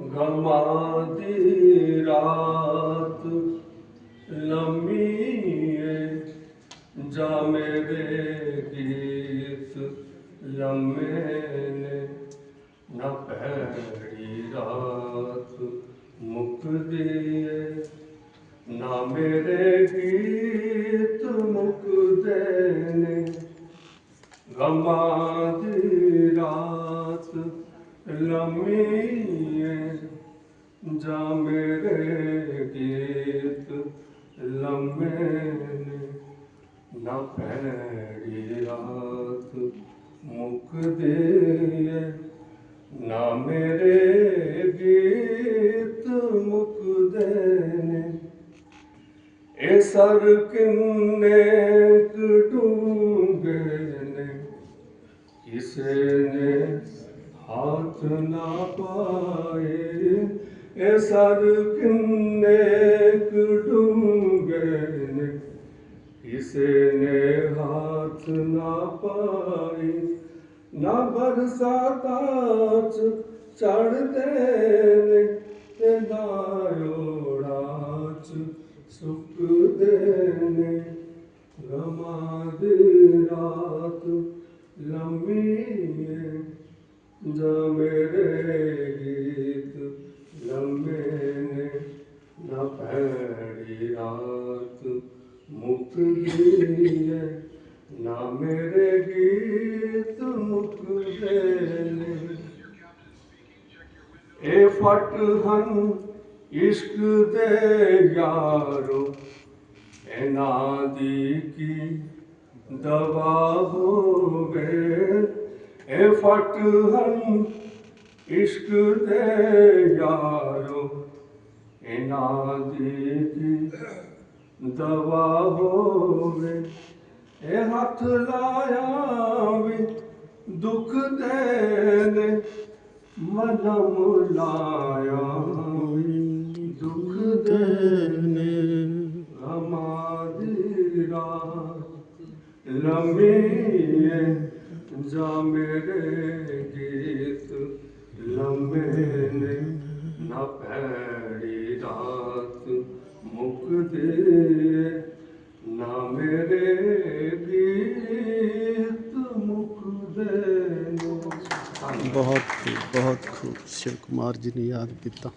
ਗਮਾਂ ਦੀ ਰਾਤ ਲੰਮੀ ਏ ਜਾ ਮੇਰੇ ਗੀਤ, ਲੰਮੇ ਨੇ ਨਾ ਭੈੜੀ ਰਾਤ ਮੁਕਦੀ ਏ ਨਾ ਮੇਰੇ ਗੀਤ ਮੁਕਦੇ ਨੇ ਗਮਾਂ ਦੀ ਰਾਤ ਲੰਮੀ ਜਾਂ ਮੇਰੇ ਗੀਤ ਲੰਮੇ ਨੇ, ਨਾ ਭੈੜੀ ਰਾਤ ਮੁਕਦੇ ਏ ਨਾ ਮੇਰੇ ਗੀਤ ਮੁਕਦੇ ਨੇ ਇਹ ਸਰ ਕਿੰਨੇ ਕੁ ਨੇ, ਕਿਸੇ ਨੇ ਹੱਥ ਨਾ ਪਾਏ ਇਹ ਸਰ ਕਿੰਨੇ ਕੁ ਡੂੰਘੇ ਨੇ, ਕਿਸੇ ਨੇ ਹੱਥ ਨਾ ਪਾਈ, ਨਾ ਬਰਸਾਤਾਂ ਚ ਚੜਦੇ ਨੇ ਤੇ ਨਾ ਚ ਸੁੱਕਦੇ ਨੇ। ਗਮਾਂ ਰਾਤ ਲੰਮੀ ਏ, ਜਾ ਮੇਰੇ ਗੀਤ ਲੰਮੇ ਨੇ ਨਾ ਭੈੜੀ ਰਾਤ ਮੁਕਦੀ ਏ ਨਾ ਮੇਰੇ ਗੀਤ ਮੁਕਦੇ ਨੇ ਇਹ ਫਟ ਹਨ ਇਸ਼ਕ ਦੇ ਯਾਰੋ ਇਹਨਾਂ ਦੀ ਕੀ ਦਵਾ ਹੋਵੇ ਇਹ İşkürde yaru inadidi dava hove E hath laaya vi dukh dene manam laaya vi ਲੰਮੇ ਨਾ ਭੈੜੀ ਰਾਤ ਮੁਕਦੇ ਨਾ ਮੇਰੇ ਗੀਤ ਮੁਕਦੇ ਨੇ। ਬਹੁਤ ਬਹੁਤ ਖੂਬ। ਸ਼ਿਵ ਕੁਮਾਰ ਜੀ ਨੇ ਯਾਦ ਕੀਤਾ।